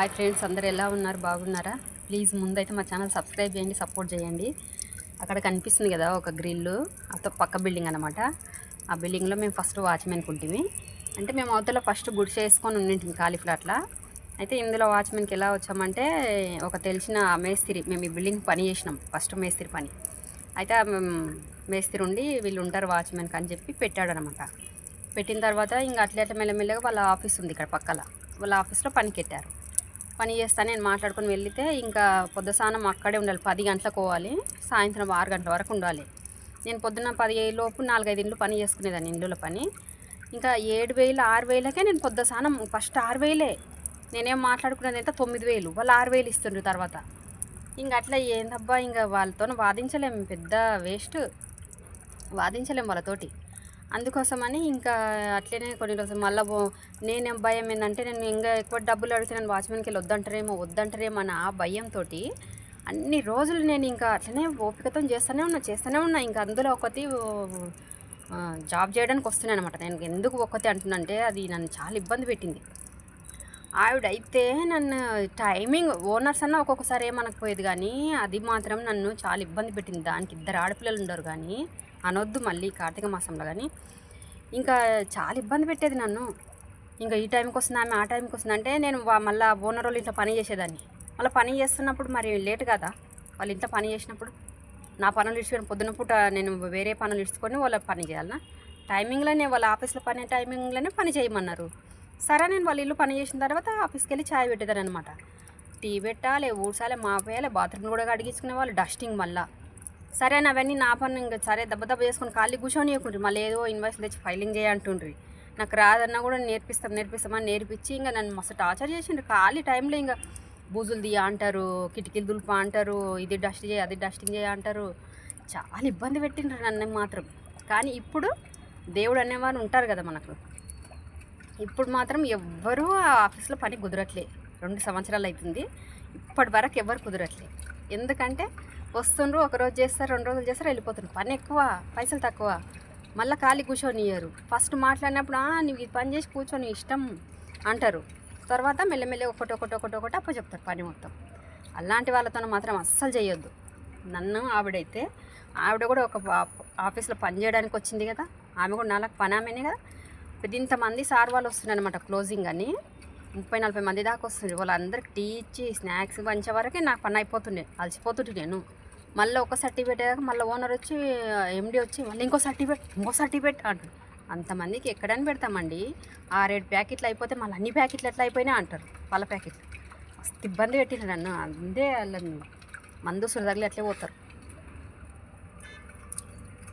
Hi friends అందరు ఎలా ఉన్నారు? బాగున్నారా? ప్లీజ్ ముందైతే మా ఛానల్ సబ్స్క్రైబ్ చేయండి సపోర్ట్ చేయండి. అక్కడ కనిపిస్తుంది కదా ఒక గ్రిల్లు అతో పక్క బిల్డింగ్ అనమాట ఆ బిల్డింగ్లో మేము ఫస్ట్ వాచ్మెన్ కుంటిమి. అంటే మేము అవతల ఫస్ట్ గుడిసె వేసుకొని ఉండింటిమి ఖాళీ ఫ్లాట్లో. అయితే ఇందులో వాచ్మెన్కి ఎలా వచ్చామంటే ఒక తెలిసిన మేస్త్రి మేము ఈ బిల్డింగ్ పని చేసినాం ఫస్ట్ మేస్త్రి పని. అయితే మేము మేస్త్రి ఉండి వీళ్ళు ఉంటారు వాచ్మెన్కి అని చెప్పి పెట్టాడు అనమాట పెట్టిన తర్వాత ఇంకా అట్లా అట్లా మెల్లమెల్లగా వాళ్ళ ఆఫీస్ ఉంది ఇక్కడ పక్కల. వాళ్ళ ఆఫీస్లో పనికి పని చేస్తా నేను మాట్లాడుకొని వెళ్ళితే ఇంకా పొద్దుసానం అక్కడే ఉండాలి పది గంటలకు పోవాలి సాయంత్రం ఆరు గంటల వరకు ఉండాలి. నేను పొద్దున్న పది లోపు నాలుగైదు ఇండ్లు పని చేసుకునేదాన్ని ఇండ్ల పని. ఇంకా ఏడు వేలు ఆరు వేలకే నేను పొద్దుసానం ఫస్ట్ ఆరు వేలే. నేనేం మాట్లాడుకునేది అయితే తొమ్మిది వేలు వాళ్ళు ఆరు వేలు ఇస్తుండ్రు తర్వాత. ఇంక అట్లా ఏందబ్బా ఇంకా వాళ్ళతో వాదించలేం పెద్ద వేస్ట్ వాదించలేం వాళ్ళతోటి. అందుకోసమని ఇంకా అట్లనే కొన్ని రోజులు మళ్ళీ నేను భయం ఏంటంటే నేను ఇంకా ఎక్కువ డబ్బులు అడిగితే నేను వాచ్మెన్కి వెళ్ళి వద్దంటారేమో వద్దంటారేమో అని ఆ భయంతో అన్ని రోజులు నేను ఇంకా అట్లనే ఓపికతో చేస్తూనే ఉన్నా చేస్తూనే ఉన్నా. ఇంకా అందులో ఒకటి జాబ్ చేయడానికి వస్తున్నాను అనమాట నేను ఎందుకు ఒక్కతే అంటున్నంటే అది నన్ను చాలా ఇబ్బంది పెట్టింది. ఆవిడైతే నన్ను టైమింగ్ ఓనర్స్ అన్న ఒక్కొక్కసారి ఏమనకపోయేది కానీ అది మాత్రం నన్ను చాలా ఇబ్బంది పెట్టింది. దానికి ఇద్దరు ఆడపిల్లలు ఉండరు కానీ అనొద్దు మళ్ళీ కార్తీక మాసంలో కానీ. ఇంకా చాలా ఇబ్బంది పెట్టేది నన్ను. ఇంకా ఈ టైంకి వస్తుంది ఆమె ఆ టైంకి వస్తుంది అంటే నేను మళ్ళీ ఓనర్ వాళ్ళు ఇంట్లో పని చేసేదాన్ని. మళ్ళీ పని చేస్తున్నప్పుడు మరి లేట్ కదా. వాళ్ళు ఇంట్లో పని చేసినప్పుడు నా పనులు ఇచ్చుకొని పొద్దున పూట నేను వేరే పనులు ఇచ్చుకొని వాళ్ళ పని చేయాలన్నా టైమింగ్లోనే వాళ్ళ ఆఫీస్లో పని టైమింగ్లోనే పని చేయమన్నారు. సరే నేను వాళ్ళ ఇల్లు పని చేసిన తర్వాత ఆఫీస్కి వెళ్ళి ఛాయ్ పెట్టేదాన్ని అనమాట టీ పెట్టాలి ఊడ్చాలి మాపేయాలి బాత్రూమ్ కూడా కడిగించుకునే వాళ్ళు డస్టింగ్ మళ్ళీ. సరే అని అవన్నీ నా పని ఇంకా సరే దెబ్బ దెబ్బ చేసుకొని ఖాళీ కూర్చొని ఇవ్వకుండ్రి మళ్ళీ ఏదో ఇన్వాయిస్ తెచ్చి ఫైలింగ్ చేయంటుండ్రి. నాకు రాదన్నా కూడా నేర్పిస్తాం నేర్పిస్తామని నేర్పించి ఇంకా నన్ను మస్తు టార్చర్ చేసిండ్రు. ఖాళీ టైంలో ఇంకా బూజులు తీయ అంటారు కిటికీలు దులుప అంటారు ఇది డస్ట్ చేయ అది డస్టింగ్ చేయ అంటారు. చాలా ఇబ్బంది పెట్టిండ్రు నన్ను మాత్రం. కానీ ఇప్పుడు దేవుడు అనేవారు ఉంటారు కదా మనకు. ఇప్పుడు మాత్రం ఎవ్వరూ ఆ ఆఫీస్లో పని కుదరట్లే. రెండు సంవత్సరాలు అవుతుంది ఇప్పటి వరకు ఎవరు కుదరట్లే. ఎందుకంటే వస్తుండ్రు ఒక రోజు చేస్తారు రెండు రోజులు చేస్తారు వెళ్ళిపోతున్నారు. పని ఎక్కువ పైసలు తక్కువ. మళ్ళీ ఖాళీ కూర్చొనియ్యరు. ఫస్ట్ మాట్లాడినప్పుడు నువ్వు ఇది పని చేసి కూర్చొని ఇష్టం అంటారు. తర్వాత మెల్లమెల్లి ఒకటి ఒకటి ఒకటి ఒకటి అప్పుడు చెప్తారు పని మొత్తం. అలాంటి వాళ్ళతో మాత్రం అస్సలు చేయొద్దు. నన్ను ఆవిడైతే ఆవిడ కూడా ఒక ఆఫీస్లో పని చేయడానికి వచ్చింది కదా. ఆమె కూడా నాలుగు పని ఆమెనే కదా. ఇంతమంది సార్ వాళ్ళు వస్తున్నారనమాట క్లోజింగ్ అని. ముప్పై నలభై మంది దాకా వస్తుంది వాళ్ళందరికి టీ ఇచ్చి స్నాక్స్ పంచే వరకే నాకు పని అయిపోతుండే అలసిపోతుండే నేను. మళ్ళీ ఒక సర్టిఫికేట్ అయ్యాక మళ్ళీ ఓనర్ వచ్చి ఎండి వచ్చి మళ్ళీ ఇంకో సర్టిఫికేట్ ఇంకో సర్టిఫికేట్ అంటారు అంతమందికి ఎక్కడని పెడతామండి. ఆరేడు ప్యాకెట్లు అయిపోతే మళ్ళీ అన్ని ప్యాకెట్లు ఎట్లా అయిపోయినా అంటారు. వాళ్ళ ప్యాకెట్లు. మస్తు ఇబ్బంది పెట్టిన నన్ను. అందే వాళ్ళని మందు సురదగలు అట్లే పోతారు.